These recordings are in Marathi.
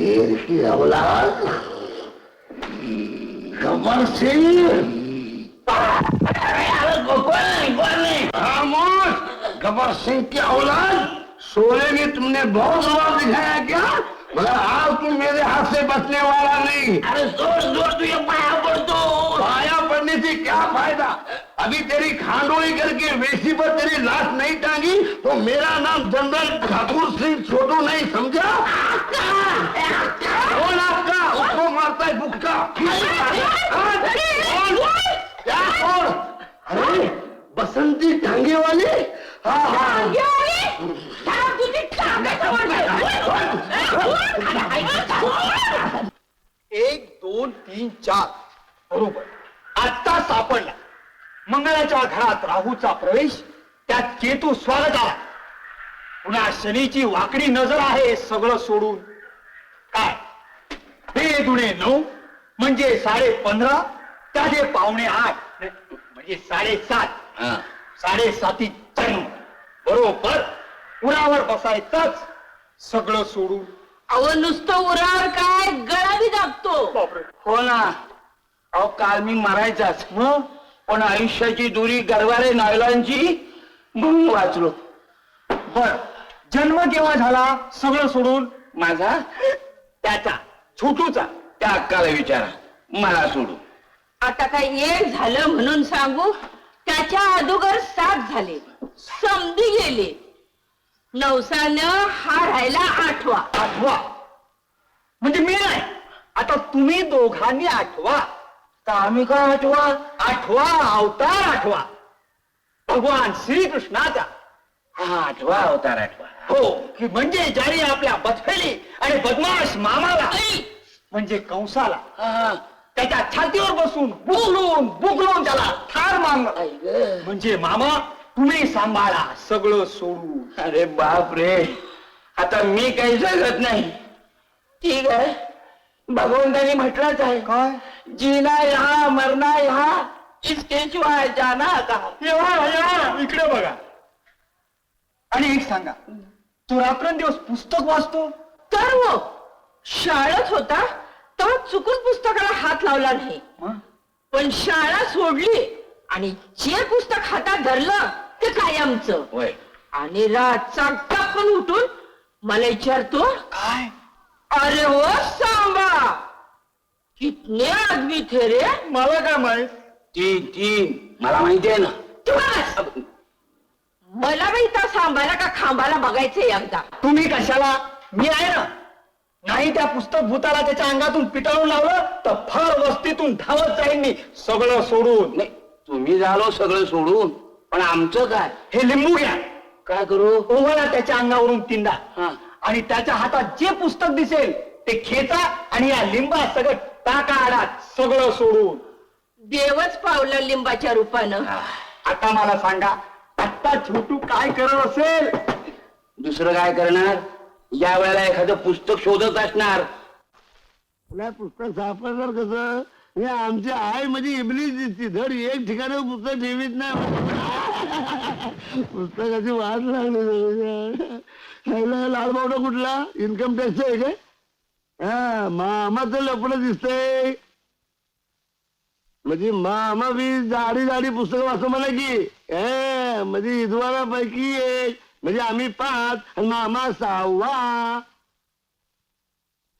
शेर की औलाद। कमर सिंह कमर सिंह की औलाद? सोने में तुमने बहुत जवाब दिखाया क्या? मगर आज तुम मेरे हाथ से बचने वाला नहीं। अरे सोच दो तू ये पाया पड़ दो पाया पड़ने से क्या फायदा? अभी तेरी खांडोली करके वेशी पर तेरी लाश नहीं टांगी तो मेरा नाम जनरल ठाकुर सिंह छोटू नहीं समझा? कौन आपका? उसको मारता है बुक्का। हाँ? क्या कौन? अरे बसंती टांगे वाले? हाँ हाँ। एक दोन तीन चार। बरोबर। आता सापडला. मंगळाच्या घरात राहूचा प्रवेश त्यात केतू स्वागत आला पुन्हा शनीची वाकडी नजर आहे सगळं सोडून. काय? हे दुणे नऊ म्हणजे साडे पंधरा त्याचे पावणे आठ म्हणजे साडेसात हाँ. साडेसाती जन्म बरोबर? उरावर बसायचंच सगळं सोडून. अहो नुसतं उरावर काय गळा बी दाबतो? बापरे. हो ना. अहो काल मी मरायचाच. मग पण आयुष्याची दुरी गरवारे नायलांची म्हणून वाचलो. बर. जन्म केव्हा झाला? सगळं सोडून? माझा? त्याचा. छोटूचा. त्या अक्काला विचारा. मला सोडू आता काय एक झालं म्हणून सांगू? त्याच्या अगोदर सात झाले. समधी गेले. नवसानं हा राहिला आठवा. आठवा. म्हणजे मी नाही. आता तुम्ही दोघांनी आठवा. तर आम्ही का आठवा. आठवा अवतार आठवा. भगवान श्रीकृष्णाचा. हा आठवा अवतार आठवा. हो की म्हणजे ज्याने आपल्या बथफेली आणि बदमाश मामाला म्हणजे कंसाला हा, त्याच्या छातीवर बसून बुगलून बुगलून त्याला ठार मारलं. म्हणजे मामा तुम्ही सांभाळा सगळं सोडून. अरे बाप रे आता मी काही जगत नाही. ठीक आहे. भगवंतानी म्हटलंच आहे. काय? जीना यहाँ मरना यहाँ इसके सिवाय जाना कहा येवा येवा इकडे बघा. आणि एक सांगा तो रात्रंदिवस पुस्तक वाचतो? तर हो शाळेत होता तेव्हा चुकून पुस्तकाला हात लावला नाही. हं? पण शाळा सोडली आणि जे पुस्तक हातात धरलं ते कायमचं. होय. आणि रातचा टपकन उठून मला विचारतो काय? अरे हो सांबा! कितने आदमी थे रे? मला काय माहीत? तीन तीन. मला माहिती आहे ना. तू बस. मला बाई त्या सांबाला का खांबाला बघायचंय एकदा. तुम्ही कशाला? मी आहे ना. नाही त्या पुस्तक भूताला त्याच्या अंगातून पिटाळून लावलं तर फार वस्तीतून धावत जाईन मी. सगळं सोडून. नाही तुम्ही झालो सगळं सोडून. पण आमचं काय? हे लिंबू घ्या. काय करू? ओघळा त्याच्या अंगावरून तीनदा हा. आणि त्याच्या हातात जे पुस्तक दिसेल ते खेचा आणि या लिंबा सगळं टाका आडात सगळं सोडून. देवच पावलं लिंबाच्या रूपानं. आता मला सांगा आत्ता छोटू काय करत असेल? दुसरं काय करणार? या वेळेला एखादं पुस्तक शोधत असणार. तुला पुस्तक सापडणार कसं? हे आमची आई म्हणजे इबलीच दिसती. धड एक ठिकाणी पुस्तक ठेवीत नाही. पुस्तकाची वाट लागली लालबावडा कुठला? इन्कम टॅक्स आहे काय? हा मामाचं लपड दिसतंय. म्हणजे मामा बी जाडी जाडी पुस्तकं वाचतो मला की. ए म्हणजे इदवारा पैकी एक. म्हणजे आम्ही पाच आणि मामा सहावा.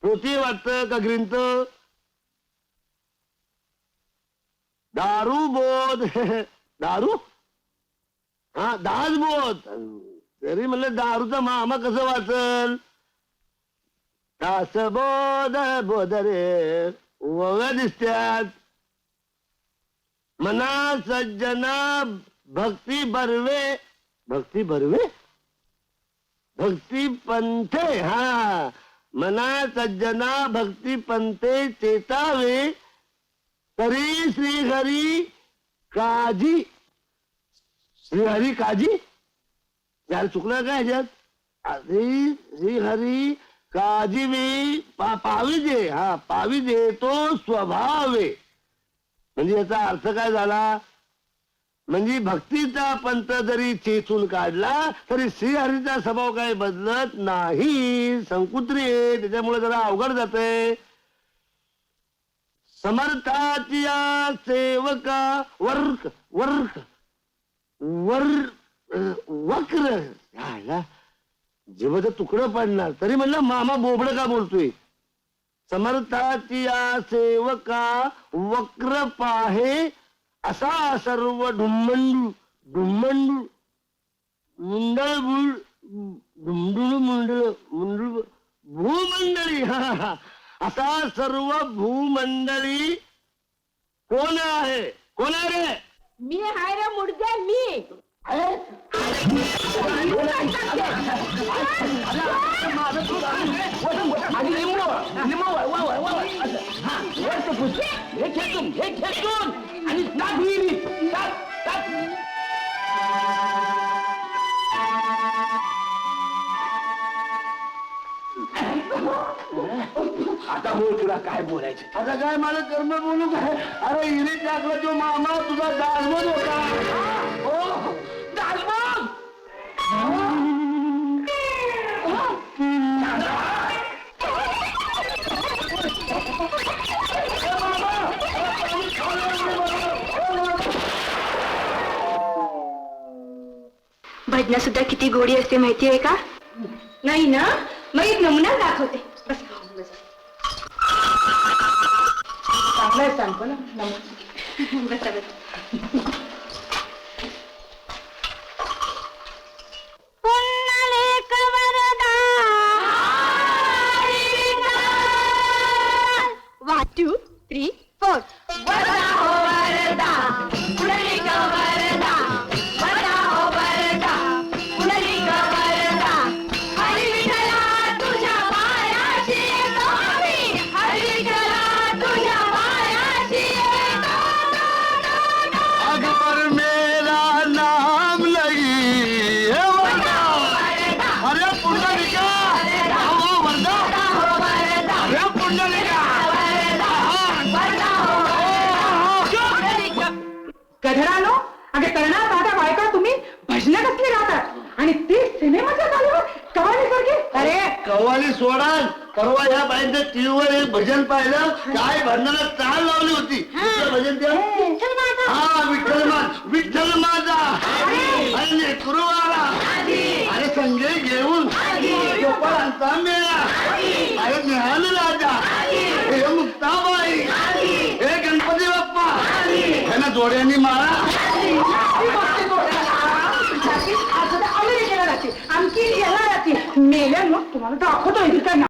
होती वाटत का ग्रीनत दारू बोध. दारू? हा दास बोध. तरी म्हणलं दारूचा मामा कसं वाचल? दास बोध बोध रे. वव्या दिसत्यात. मना सज्जना भक्ती बर्वे. भक्ती बर्वे? भक्ती पंथे हा. मना सज्जना भक्ती पंथे चेतावे. तरी श्रीहरी काजी. श्रीहरी काजी? यार चुकलं काय ह्याच्यात? श्रीहरी काजी मी पा पाविजे हा पाविजे तो स्वभावे. म्हणजे याचा अर्थ काय झाला? म्हणजे भक्तीचा पंत जरी चेचून काढला तरी श्रीहरीचा स्वभाव काही बदलत नाही. संकुत्री त्याच्यामुळे जरा अवघड जाते समर्थाची सेवका वर्क वर्क वर वक्र. झाला जीवाचं तुकडं पडणार. तरी म्हणलं मामा बोबड का बोलतोय? समर्थाची सेवका वक्र पाहे असा सर्व ढुम्मंडू ढुम्मंडू मुंडळ बुळ डुमडुळ मुंडळ मुंडळ भूमंडळी. हा, हा. असा सर्व भूमंडळी कोण आहे? कोण आहे रे? मी हाय रे मुडद्या मी. आता बोल तुला काय बोलायचं? आता काय मला कर्म बोलू काय? अरे हिरे टाकला तो मामा तुझा दासवत होता. हो भजना सुद्धा किती गोडी असते माहिती आहे का? नाही ना? मग एक नमुना दाखवते. बस बस. चांगलं सांगतो ना नमुना बसा बसा वन टू थ्री फोर अग गधरानो अगे करणार आता बायका तुम्ही भजन कसली राहतात आणि ते सिनेमाच्या चालूवर कवालीसारखी अरे कव्वाली सोडा परवा ह्या बाईंच्या टीव्हीवर एक भजन पाहिलं. काय भजनाला चाल लावली होती. भजन ते हा विठ्ठल मा विठ्ठल माझा आणि कुरुवारा अरे संजय घेऊन गोपाळांचा मेळा. করেনি মা? আমি কি মেলে তোমার তো অক্ষত হয়ে না।